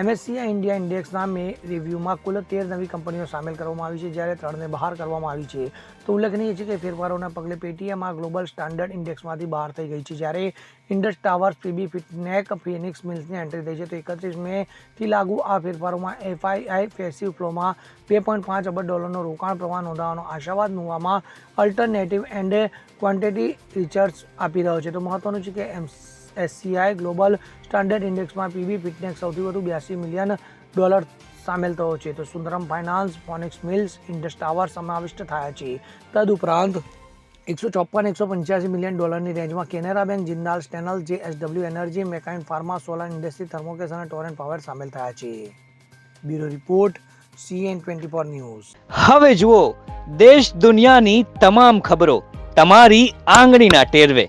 એમએસસીઆઈ India ઇન્ડેક્સના મે રિવ્યૂમાં કુલ તેર નવી કંપનીઓ સામેલ કરવામાં આવી છે. જ્યારે ત્રણને બહાર કરવામાં આવી છે. તો ઉલ્લેખનીય છે કે ફેરફારોના પગલે પેટીએમ આ ગ્લોબલ સ્ટાન્ડર્ડ ઇન્ડેક્સમાંથી બહાર થઈ ગઈ છે. જ્યારે ઇન્ડસ ટાવર્સ પીબી ફિટનેક ફિનિક્સ મિલ્સની એન્ટ્રી થઈ છે. તો એકત્રીસ મેથી લાગુ આ ફેરફારોમાં એફઆઈઆઈ ફેસિવ ફ્લોમાં બે પોઈન્ટ પાંચ અબજ ડોલરનો રોકાણ પ્રવાહ નોંધાવાનો આશાવાદ નુવામાં અલ્ટરનેટિવ એન્ડ ક્વોન્ટિટી રિચર્સ આપી રહ્યો છે. તો મહત્વનું છે કે એમ એસસીઆઈ ગ્લોબલ સ્ટાન્ડર્ડ ઇન્ડેક્સમાં પીબી ફિટનેક સૌથી વધુ બ્યાસી મિલિયન ડોલર સામેલ થયો છે. તો Sundaram finance, Phoenix mills, Indus tower સમાવિષ્ટ થયા છે. તદુપરાંત એકસો ચોપન એકસો પંચ્યાસી મિલિયન ડોલરની રેન્જમાં Canara bank, Jindal, stainless J SW energy, Mankind pharma, solar industry, Thermax અને ટોરેન્ટ પાવર સામેલ થયા છે. Bureau report, CN twenty four news. હવે જુઓ, દેશ દુનિયાની તમામ ખબરો તમારી આંગળીના ટેરવે.